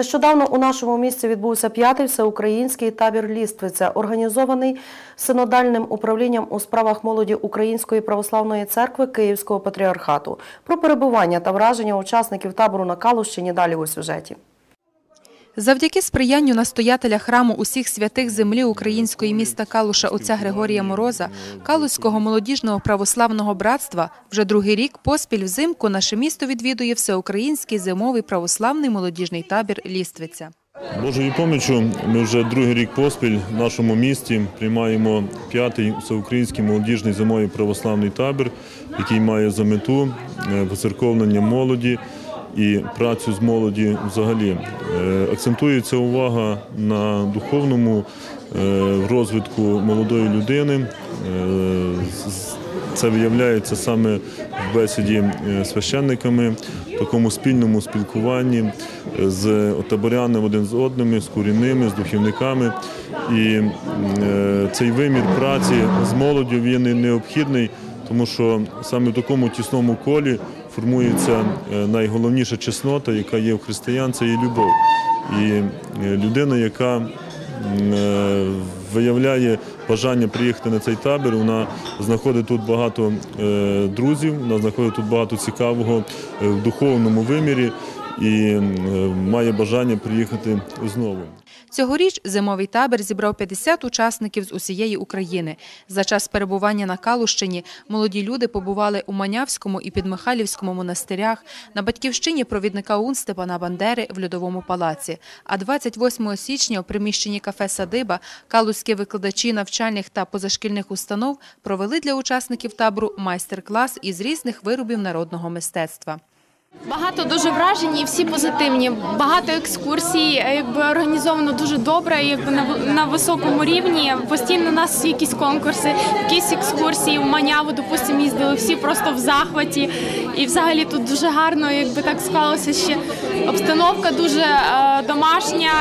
Нещодавно у нашому місті відбувся п'ятий всеукраїнський табір Ліствиця, організований синодальним управлінням у справах молоді Української православної церкви Київського патріархату. Про перебування та враження учасників табору на Калущині далі у сюжеті. Завдяки сприянню настоятеля храму усіх святих землі української міста Калуша отця Григорія Мороза, Калуського молодіжного православного братства, вже другий рік поспіль взимку наше місто відвідує всеукраїнський зимовий православний молодіжний табір Ліствиця. Божою помічю ми вже другий рік поспіль в нашому місті приймаємо п'ятий всеукраїнський молодіжний зимовий православний табір, який має за мету е, поцерковлення молоді і працю з молоді взагалі. Е, Акцентується увага на духовному е, розвитку молодої людини. Е, Це виявляється саме в бесіді е, священниками, в такому спільному спілкуванні з таборянами один з одними, з курінними, з духівниками. І цей вимір праці з молоддю він необхідний, тому що саме в такому тісному колі формується е, найголовніша чеснота, яка є в християн, це є любов. І е, людина, яка е, виявляє бажання приїхати на цей табір. Вона знаходить тут багато друзів, вона знаходить тут багато цікавого в духовному вимірі і має бажання приїхати знову. Цьогоріч зимовий табір зібрав 50 учасників з усієї України. За час перебування на Калущині молоді люди побували у Манявському і Підмихайлівському монастирях, на батьківщині провідника УН Степана Бандери в Льодовому палаці. А 28 січня у приміщенні кафе «Садиба» калузькі викладачі навчальних та позашкільних установ провели для учасників табору майстер-клас із різних виробів народного мистецтва. Багато дуже вражень і всі позитивні. Багато екскурсій, якби організовано дуже добре, якби на, на високому рівні. Постійно у нас якісь конкурси, якісь екскурсії в Маняву, допустимо, їздили всі просто в захваті. І взагалі тут дуже гарно, якби так склалося ще обстановка дуже е, домашня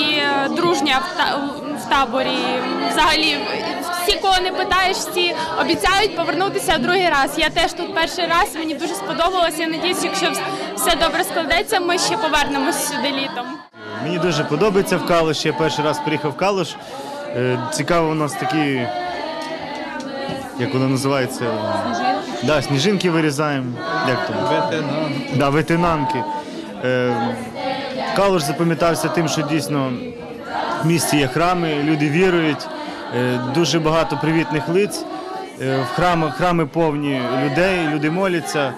і е, дружня в таборі. Взагалі всі, кого не питаєш, всі обіцяють повернутися другий раз. Я теж тут перший раз, мені дуже сподобалося. Я надіюсь, якщо все добре складеться, ми ще повернемось сюди літом. Мені дуже подобається в Калуш. Я перший раз приїхав в Калуш. Е, Цікаво, у нас такі, як воно називається? Сніжинки. Да, сніжинки вирізаємо. Як то? Ветенанки. Да, ветенанки. Е, Калуш запам'ятався тим, що дійсно в місті є храми, люди вірують, дуже багато привітних лиць. Е, В храмах храми повні людей, люди моляться. Е,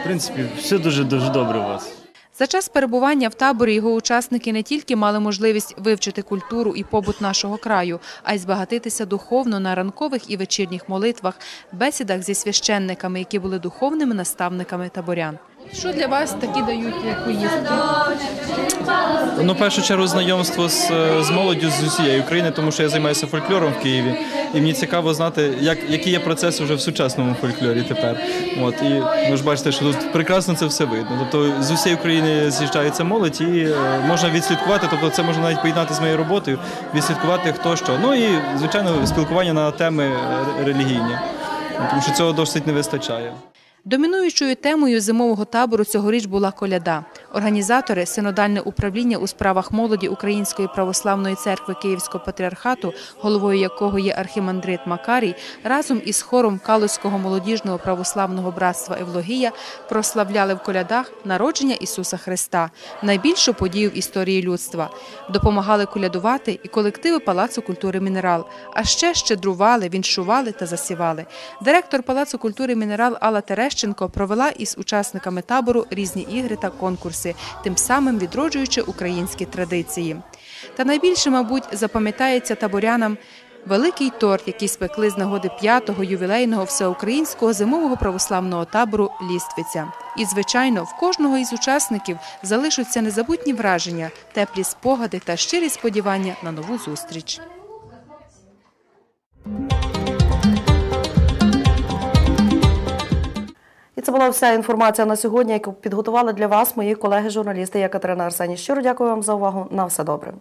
В принципі, все дуже дуже добре у вас. За час перебування в таборі його учасники не тільки мали можливість вивчити культуру і побут нашого краю, а й збагатитися духовно на ранкових і вечірніх молитвах, бесідах зі священниками, які були духовними наставниками таборян. Що для вас такі дають як поїздки? Ну, в першу чергу, знайомство з, з молоддю з усієї України, тому що я займаюся фольклором в Києві, і мені цікаво знати, як, які є процеси вже в сучасному фольклорі тепер. От, і ви ж бачите, що тут прекрасно це все видно. Тобто з усієї України з'їжджається молодь, і е, можна відслідкувати, тобто це можна навіть поєднати з моєю роботою, відслідкувати хто що. Ну і, звичайно, спілкування на теми е, релігійні, тому що цього досить не вистачає. Домінуючою темою зимового табору цьогоріч була коляда. Організатори синодальне управління у справах молоді Української православної церкви Київського патріархату, головою якого є архімандрит Макарій, разом із хором Калузького молодіжного православного братства Евлогія прославляли в колядах народження Ісуса Христа, найбільшу подію в історії людства. Допомагали колядувати і колективи Палацу культури Мінерал, а ще щедрували, віншували та засівали. Директор Палацу культури Мінерал Алла Терещенко провела із учасниками табору різні ігри та конкурси, тим самим відроджуючи українські традиції. Та найбільше, мабуть, запам'ятається таборянам великий торт, який спекли з нагоди п'ятого ювілейного всеукраїнського зимового православного табору Ліствиця. І, звичайно, в кожного із учасників залишаться незабутні враження, теплі спогади та щирі сподівання на нову зустріч. Була вся інформація на сьогодні, яку підготували для вас мої колеги-журналісти. Я Катерина Арсені. Щиро дякую вам за увагу. На все добре.